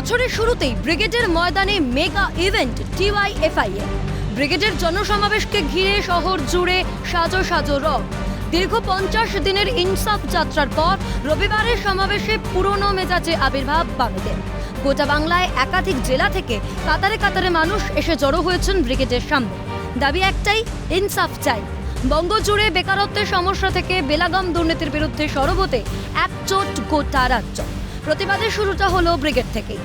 বছরের শুরুতেই ব্রিগেডের ময়দানে মেগা ইভেন্ট টিওয়াইএফআই এর ব্রিগেডের জনসমাবেশকে ঘিরে শহর জুড়ে সাজো সাজো রব। দীর্ঘ পঞ্চাশ দিনের ইনসাফ যাত্রার পর রবিবারের সমাবেশে পুরনো মেজাজে আবির্ভাব বামেদের। গোটা বাংলায় একাধিক জেলা থেকে কাতারে কাতারে মানুষ এসে জড়ো হয়েছেন ব্রিগেডের সামনে। দাবি একটাই, ইনসাফ চাই। বঙ্গজুড়ে বেকারত্বের সমস্যা থেকে বেলাগম দুর্নীতির বিরুদ্ধে সরব হতে একজোট গোটা রাজ্য। প্রতিবাদের শুরুটা হলো ব্রিগেড থেকেই।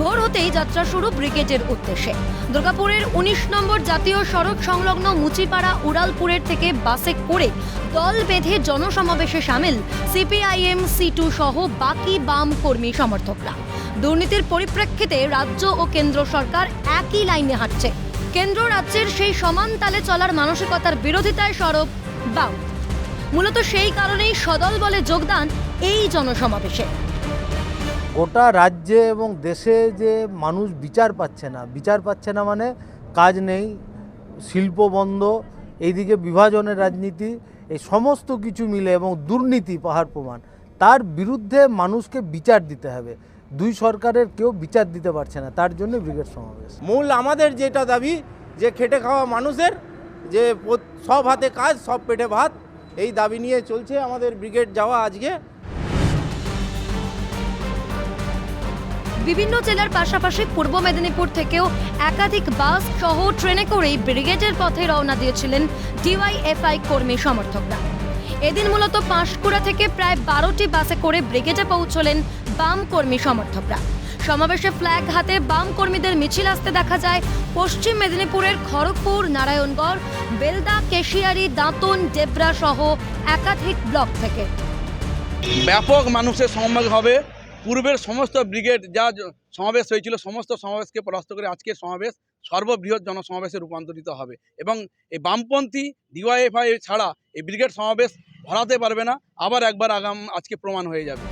ভোর হতেই যাত্রা শুরু ব্রিগেডের উদ্দেশ্যে। দুর্গাপুরের উনিশ নম্বর জাতীয় সড়ক সংলগ্ন মুচিপাড়া উড়ালপুরের থেকে বাসে করে দল বেঁধে জনসমাবেশে সামিল সিপিআইএম সিটু সহ বাকি বাম কর্মী সমর্থকরা। দুর্নীতির পরিপ্রেক্ষিতে রাজ্য ও কেন্দ্র সরকার একই লাইনে হাঁটছে। কেন্দ্র রাজ্যের সেই সমান তালে চলার মানসিকতার বিরোধিতায় সরব বাম মূলত সেই কারণেই সদল বলে যোগদান এই জনসমাবেশে। গোটা রাজ্যে এবং দেশে যে মানুষ বিচার পাচ্ছে না বিচার পাচ্ছে না মানে কাজ নেই শিল্প বন্ধ এইদিকে বিভাজনের রাজনীতি এই সমস্ত কিছু মিলে এবং দুর্নীতি পাহাড় প্রমাণ তার বিরুদ্ধে মানুষকে বিচার দিতে হবে। দুই সরকারের কেউ বিচার দিতে পারছে না তার জন্য ব্রিগেড সমাবেশ। মূল আমাদের যেটা দাবি যে খেটে খাওয়া মানুষের যে সব হাতে কাজ, সব পেটে ভাত, এই দাবি নিয়ে চলছে আমাদের ব্রিগেড যাওয়া আজকে। বিভিন্ন জেলার পাশাপাশি পূর্ব মেদিনীপুর থেকেও একাধিক বাস সহ ট্রেনে করেই ব্রিগেডের পথে রওনা দিয়েছিলেন ডিওয়াইএফআই কর্মী সমর্থকরা। এদিন মূলত পাঁশকুড়া থেকে প্রায় বারোটি বাসে করে ব্রিগেডে পৌঁছলেন বাম কর্মী সমর্থকরা। সমাবেশে ফ্ল্যাগ হাতে বাম কর্মীদের মিছিল আসতে দেখা যায়। পশ্চিম মেদিনীপুরের খড়গপুর, নারায়ণগড়, বেলদা, কেশিয়ারি, দাঁতন, ডেবরা সহ একাধিক ব্লক থেকে। ব্যাপক মানুষের সমাবেশ হবে। পূর্বের সমস্ত ব্রিগেড যা সমাবেশ হয়েছিল, সমস্ত সমাবেশকে পরাস্ত করে আজকের সমাবেশ সর্ববৃহৎ জনসমাবেশে রূপান্তরিত হবে। এবং এই বামপন্থী ডিওয়াইএফআই ছাড়া এই ব্রিগেড সমাবেশ ভরাতে পারবে না। আবার একবার আগাম আজকে প্রমাণ হয়ে যাবে।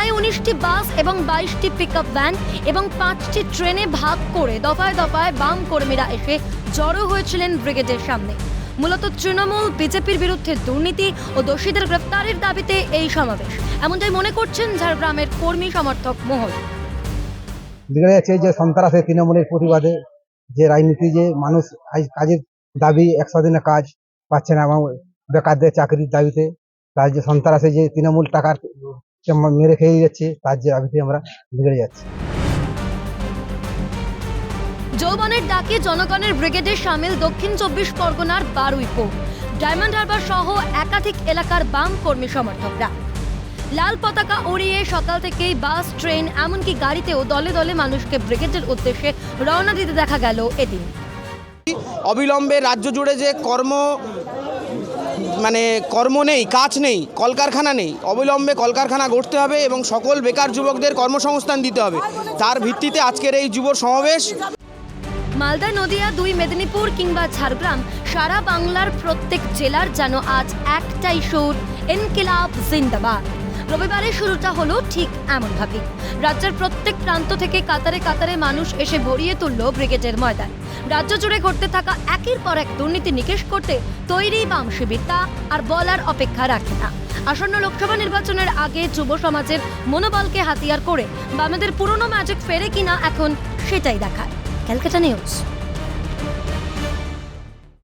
প্রায় উনিশটি বাস এবং বাইশটি পিকআপ ভ্যান এবং পাঁচটি ট্রেনে ভাগ করে দফায় দফায় বাম কর্মীরা এসে জড়ো হয়েছিলেন ব্রিগেডের সামনে। মূলত তৃণমূল, বিজেপির বিরুদ্ধে দুর্নীতি ও দোষীদের গ্রেফতারের দাবিতে এই সমাবেশ। এমনটাই মনে করছেন ঝাড়গ্রামের কর্মী সমর্থক মোহন দেখা যাচ্ছে যে সন্ত্রাসের তৃণমূলের প্রতিবাদে যে রাজনীতি, যে মানুষ কাজের দাবি, একশো দিনে কাজ পাচ্ছে না এবং বেকারদের চাকরির দাবিতে, তার যে সন্ত্রাসে যে তৃণমূল টাকার মেরে খেয়ে যাচ্ছে তার যে আমরা বিগড়ে যাচ্ছি। যৌবনের ডাকে জনগণের ব্রিগেডে সামিল দক্ষিণ চব্বিশ পরগনার বারুইপো ডায়মন্ড হারবার সহ একাধিক এলাকার বাম কর্মী সমর্থকরা। লাল পতাকা উড়িয়ে সকাল থেকেই বাস ট্রেন এমনকি গাড়িতেও দলে দলে মানুষকে ব্রিগেডের উদ্দেশ্যে রওনা দিতে দেখা গেল এদিন। অবিলম্বে রাজ্য জুড়ে যে কর্ম মানে কর্ম নেই, কাজ নেই, কলকারখানা নেই। অবিলম্বে কলকারখানা গড়তে হবে এবং সকল বেকার যুবকদের কর্মসংস্থান দিতে হবে। তার ভিত্তিতে আজকের এই যুব সমাবেশ। মালদা, নদিয়া, দুই মেদিনীপুর কিংবা ঝাড়গ্রাম, সারা বাংলার প্রত্যেক জেলার যেন আজ একটাই সুর ইনকিলাব জিন্দাবাদ। রবিবারের শুরুটা হলো ঠিক এমনভাবে। রাজ্যের প্রত্যেক প্রান্ত থেকে কাতারে কাতারে মানুষ এসে ভরিয়ে তুলল ব্রিগেডের ময়দান। রাজ্য জুড়ে ঘটতে থাকা একের পর এক দুর্নীতি নিকেশ করতে তৈরি বাম শিবির তা আর বলার অপেক্ষা রাখে না। আসন্ন লোকসভা নির্বাচনের আগে যুব সমাজের মনোবলকে হাতিয়ার করে বামেদের পুরনো ম্যাজিক ফেরে কিনা এখন সেটাই দেখায় ক্যালকাটা নিউজ।